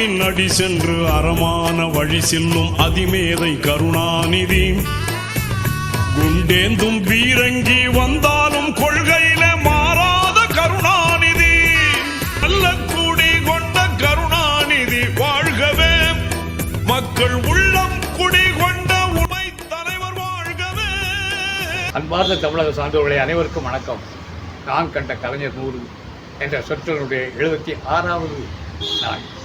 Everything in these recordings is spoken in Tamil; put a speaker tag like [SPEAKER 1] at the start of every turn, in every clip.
[SPEAKER 1] பின்னடி சென்று அறமான வழி செல்லும் அதிமேதை கருணாநிதி. குண்டேந்தும் பீரங்கி வந்தாலும் கொள்கையில மாறாத கருணாநிதி. நல்ல குடி கொண்ட கருணாநிதி வாழ்கவே. மக்கள் உள்ளம் குடி கொண்ட உண்மை தலைவர் வாழ்கவே.
[SPEAKER 2] அன்பார்ந்த தமிழக சான்றோர்களே அனைவருக்கும் வணக்கம். நான் கண்ட கலைஞர் நூறு என்ற சொற்றனுடைய எழுபத்தி ஆறாவது நாள்.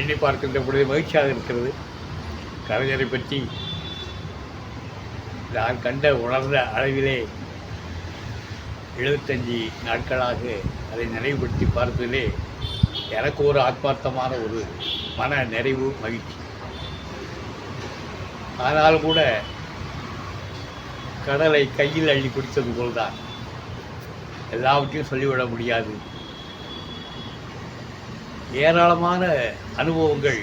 [SPEAKER 2] எண்ணி பார்க்கின்ற பொழுது மகிழ்ச்சியாக இருக்கிறது. கலைஞரை பற்றி நான் கண்ட உணர்ந்த அளவிலே எழுபத்தஞ்சி நாட்களாக அதை நினைவுபடுத்தி பார்த்ததிலே எனக்கு ஒரு ஆத்மார்த்தமான ஒரு மன நிறைவு மகிழ்ச்சி. ஆனால் கூட கடலை கையில் அள்ளி குடித்தது போல்தான். எல்லாவற்றையும் சொல்லிவிட முடியாது. ஏராளமான அனுபவங்கள்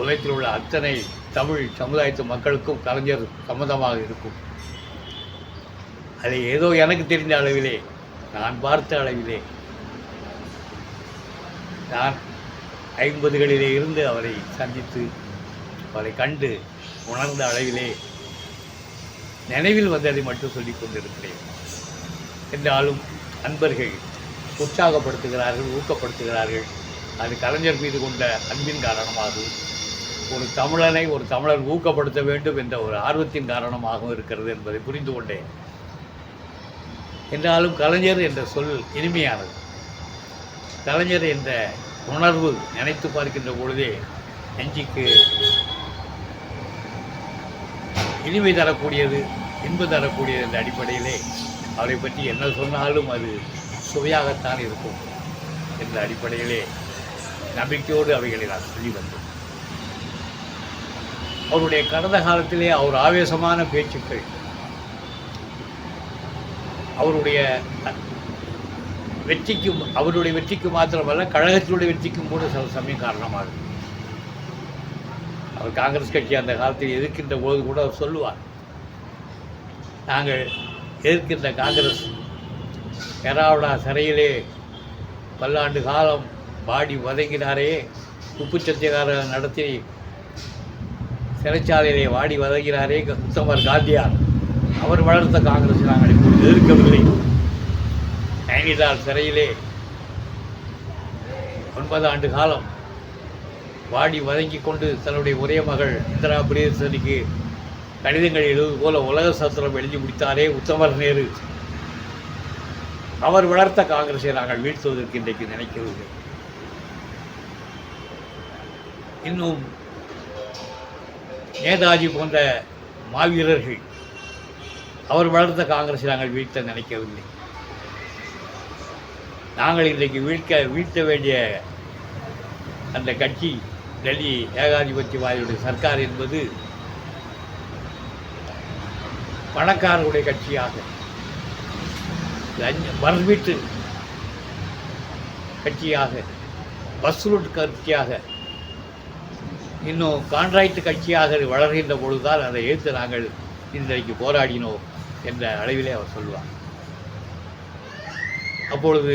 [SPEAKER 2] உலகத்தில் உள்ள அத்தனை தமிழ் சமுதாயத்து மக்களுக்கும் கலைஞர் சம்மந்தமாக இருக்கும். அதை ஏதோ எனக்கு தெரிந்த அளவிலே நான் பார்த்த அளவிலே நான் ஐம்பதுகளிலே இருந்து அவரை சந்தித்து அவரை கண்டு உணர்ந்த அளவிலே நினைவில் வந்ததை மட்டும் சொல்லி கொண்டிருக்கிறேன். என்றாலும் அன்பர்கள் உற்சாகப்படுத்துகிறார்கள் ஊக்கப்படுத்துகிறார்கள். அது கலைஞர் மீது கொண்ட அன்பின் காரணமாகவும் ஒரு தமிழனை ஒரு தமிழர் ஊக்கப்படுத்த வேண்டும் என்ற ஒரு ஆர்வத்தின் காரணமாகவும் இருக்கிறது என்பதை புரிந்து கொண்டேன். என்றாலும் கலைஞர் என்ற சொல் இனிமையானது. கலைஞர் என்ற உணர்வு நினைத்து பார்க்கின்ற பொழுதே நெஞ்சிக்கு இனிமை தரக்கூடியது இன்பு தரக்கூடியது என்ற அடிப்படையிலே அவரை பற்றி என்ன சொன்னாலும் அது சுவையாகத்தான் இருக்கும் என்ற அடிப்படையிலே நம்பிக்கையோடு அவைகளை நான் சொல்லி வந்தேன். அவருடைய கடந்த காலத்திலே அவர் ஆவேசமான பேச்சுக்கள் அவருடைய வெற்றிக்கும் அவருடைய வெற்றிக்கு மாத்திரமல்ல கழகத்தினுடைய வெற்றிக்கும் கூட சில சமயம் காரணமாக காரணமாகும் அவர் காங்கிரஸ் கட்சி அந்த காலத்தில் எதிர்க்கின்ற போது கூட அவர் சொல்லுவார் நாங்கள் எதிர்க்கின்ற காங்கிரஸ் எராவடா சிறையிலே பல்லாண்டு காலம் பாடி வதங்கினாரே. உப்பு சத்தியகார நடத்தி சிறைச்சாலையிலே வாடி வதங்கினாரே உத்தமர் காந்தியார். அவர் வளர்த்த காங்கிரஸ் நாங்கள் இப்போது எதிர்க்கவில்லை. நைனிதால் சிறையிலே ஒன்பது ஆண்டு காலம் வாடி வதங்கி கொண்டு தன்னுடைய ஒரே மகள் இந்திரா பிரியதர்ஷனிக்கு கடிதங்கள் எழுது போல உலக சத்திரம் எழுதி முடித்தாரே உத்தமர் நேரு. அவர் வளர்த்த காங்கிரஸை நாங்கள் வீழ்த்துவதற்கு இன்றைக்கு நினைக்கவில்லை இன்னும் நேதாஜி போன்ற மாவீரர்கள் அவர் வளர்ந்த காங்கிரஸ் நாங்கள் வீழ்த்த நினைக்கவில்லை. நாங்கள் இன்றைக்கு வீழ்க்க வீழ்த்த வேண்டிய அந்த கட்சி டெல்லி ஏகாதிபத்தியவாதியுடைய சர்க்கார் என்பது பணக்காரருடைய கட்சியாக லஞ்ச கட்சியாக பஸ்ரூட் கட்சியாக இன்னும் கான்ட்ராக்ட் கட்சியாக வளர்கின்ற பொழுதுதான் அதை எதிர்த்து நாங்கள் இன்றைக்கு போராடினோம் என்ற அளவிலே அவர் சொல்வார். அப்பொழுது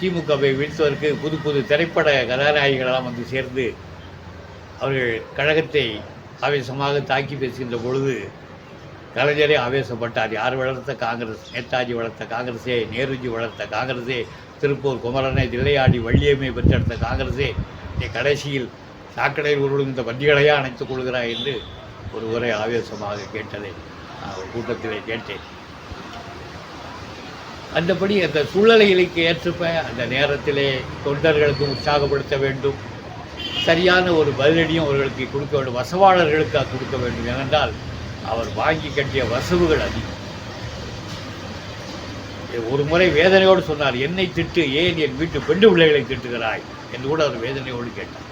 [SPEAKER 2] திமுகவை வீழ்த்துவதற்கு புது புது திரைப்பட கதாநாயகிகளெல்லாம் வந்து சேர்ந்து அவர்கள் கழகத்தை ஆவேசமாக தாக்கி பேசுகின்ற பொழுது கலைஞரே ஆவேசப்பட்டார். யார் வளர்த்த காங்கிரஸ்? நேதாஜி வளர்த்த காங்கிரஸே நேருஜி வளர்த்த காங்கிரஸே திருப்பூர் குமரனை தில்லையாடி வள்ளியம்மை பெற்றெடுத்த காங்கிரஸே கடைசியில் சாக்கடையில் உருளும் இந்த வண்டிகளையா அணைத்துக் கொள்கிறாய் என்று ஒரு உரை ஆவேசமாக கேட்டதை நான் ஒரு கூட்டத்திலே கேட்டேன். அந்தபடி அந்த சூழ்நிலைகளுக்கு ஏற்றப்ப அந்த நேரத்திலே தொண்டர்களுக்கு உற்சாகப்படுத்த வேண்டும். சரியான ஒரு பதிலடியும் அவர்களுக்கு கொடுக்க வேண்டும். வசவாளர்களுக்கு கொடுக்க வேண்டும். ஏனென்றால் அவர் வாங்கி கட்டிய வசவுகள் அதிகம். ஒரு முறை வேதனையோடு சொன்னார் என்னை திட்டு ஏன் என் வீட்டு பெண்டு பிள்ளைகளை திட்டுகிறாய்? என்று கூட அவர் வேதனையோடு கேட்டார்.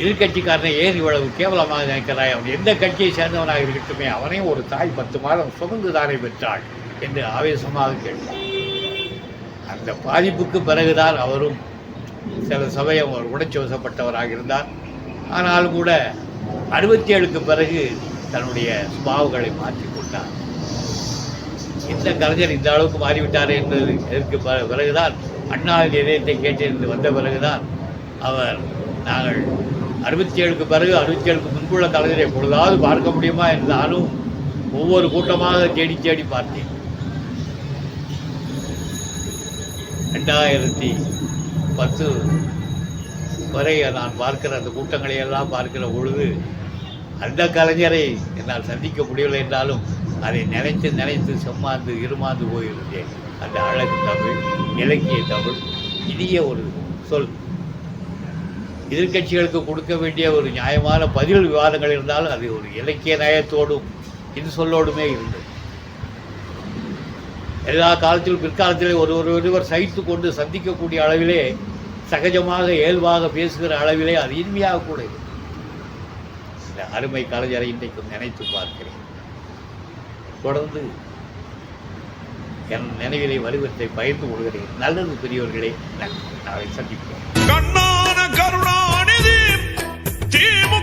[SPEAKER 2] எதிர்கட்சிக்காரனை ஏன் இவ்வளவு கேவலமாக நினைக்கிறாய்? அவன் எந்த கட்சியை சேர்ந்தவனாக இருக்கட்டுமே அவனையும் ஒரு தாய் பத்து மாதம் சுமந்து தானே பெற்றாள் என்று ஆவேசமாக கேட்டார். அந்த பாதிப்புக்கு பிறகுதான் அவரும் சில சமயம் அவர் உடைச்சி வசப்பட்டவராக இருந்தார். ஆனாலும் கூட அறுபத்தி ஏழுக்கு பிறகு தன்னுடைய சுபாவுகளை மாற்றிக்கொண்டார் இந்த கலைஞர் இந்த அளவுக்கு மாறிவிட்டார் என்பது இதற்கு பிறகுதான் அண்ணாவின் இதயத்தை கேட்டிருந்து வந்த பிறகுதான் அவர் நாங்கள் அறுபத்தி ஏழுக்கு பிறகு அறுபத்தி ஏழுக்கு முன்புள்ள தலைவரை பொழுதாவது பார்க்க முடியுமா என்றாலும் ஒவ்வொரு கூட்டமாக தேடி தேடி பார்த்தேன். ரெண்டாயிரத்தி பத்து வரை நான் பார்க்கிற அந்த கூட்டங்களை எல்லாம் பார்க்கிற பொழுது அந்த கலைஞரை என்னால் சந்திக்க முடியவில்லை என்றாலும் அதை நினைத்து நினைத்து செம்மாந்து இருமாந்து போயிருந்தேன். அந்த அழகு தமிழ் இலக்கிய தமிழ் இனிய ஒரு சொல். எதிர்க்கட்சிகளுக்கு கொடுக்க வேண்டிய ஒரு நியாயமான பதில் விவாதங்கள் இருந்தாலும் அது ஒரு இலக்கிய நயத்தோடும் இது சொல்லோடுமே இருந்தது எல்லா காலத்திலும் பிற்காலத்திலே ஒரு ஒரு ஒருவர் சகித்து கொண்டு சந்திக்கக்கூடிய அளவிலே சகஜமாக இயல்பாக பேசுகிற அளவிலே அது இனிமையாக கூட இருக்கு. இந்த அருமை கலைஞரை இன்றைக்கும் நினைத்து பார்க்கிறேன். தொடர்ந்து என் நினைவிலே வருவத்தை பகிர்ந்து கொள்கிறேன். நல்லது பெரியவர்களே நாளை சந்திப்போம்.
[SPEAKER 1] கண்ணான கருணாநிதி திமுக